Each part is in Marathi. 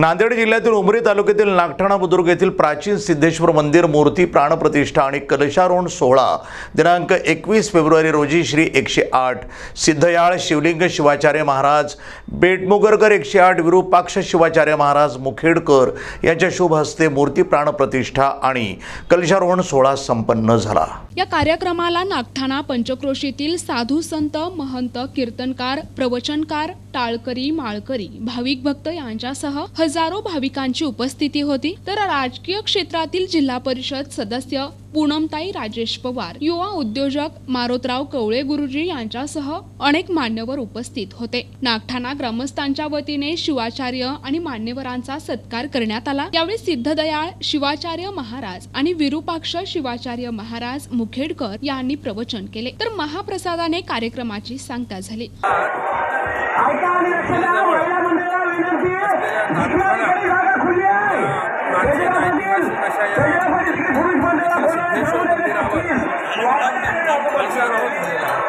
नांदेड जिल्ह्यातील उमरी तालुक्यातील नागठाणा बुद्रुक येथील प्राचीन सिद्धेश्वर मंदिर मूर्ती प्राणप्रतिष्ठा आणि कलशारोहण सोहळा दिनांक एकवीस फेब्रुवारी रोजी श्री एकशे आठ. सिद्धयाळ शिवलिंग शिवाचार्य महाराज बेटमुगरकर एकशे आठ विरूपाक्ष शिवाचार्य महाराज मुखेडकर यांच्या शुभ हस्ते मूर्ती प्राणप्रतिष्ठा आणि कलशारोहण सोहळा संपन्न झाला. या कार्यक्रमाला नागठाणा पंचक्रोशीतील साधू संत महंत कीर्तनकार प्रवचनकार टाळकरी माळकरी भाविक भक्त यांच्यासह हजारो भाविकांची उपस्थिती होती. तर राजकीय क्षेत्रातील जिल्हा परिषद सदस्य पूनमताई राजेश पवार युवा उद्योजक मारोतराव कवळे गुरुजी यांच्यासह अनेक मान्यवर उपस्थित होते. नागठाणा ग्रामस्थांच्या वतीने शिवाचार्य आणि मान्यवरांचा सत्कार करण्यात आला. यावेळी सिद्धदयाळ शिवाचार्य महाराज आणि विरूपाक्ष शिवाचार्य महाराज मुखेडकर यांनी प्रवचन केले. तर महाप्रसादाने कार्यक्रमाची सांगता झाली.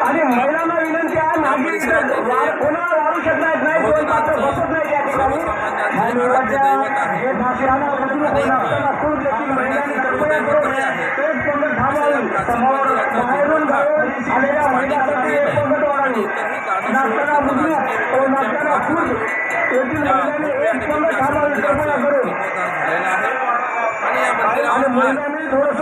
आणि महिलांना विनंती आहे नागरिक कोणाला वाढू शकणार नाही मात्र बसत नाही त्या ठिकाणी. बाहेरून आलेल्या महिलांसाठी वाढावी. येथील महिलांनी एक थांबावी करून आणि महिलांनी थोडंसं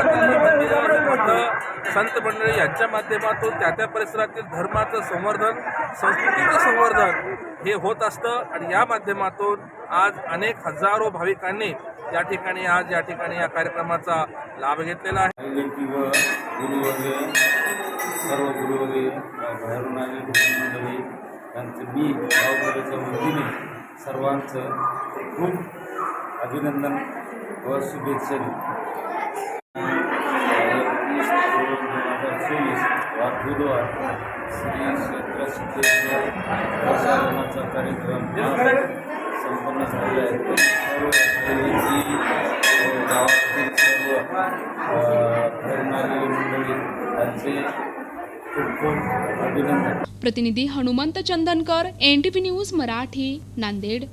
संत मंडळी यांच्या माध्यमातून त्या त्या परिसरातील धर्माचं संवर्धन संस्कृतीचं संवर्धन हे होत असतं. आणि या माध्यमातून आज अनेक हजारो भाविकांनी या ठिकाणी आज या ठिकाणी या कार्यक्रमाचा लाभ घेतलेला आहे. सर्व गुरुवर्ग बाहेरून मंडळी यांचं मी गावकऱ्याच्या वतीने सर्वांचं खूप अभिनंदन व शुभेच्छा दोन हजार चोवीस वार बुधवार श्री क्षेत्र सिद्धेश्वर प्रसारणाचा कार्यक्रम संपन्न झालेला आहे. सर्व गावातील सर्व मंडळी यांचे खूप खूप अभिनंदन. प्रतिनिधी हनुमंत चंदनकर एनटीव्ही न्यूज मराठी नांदेड.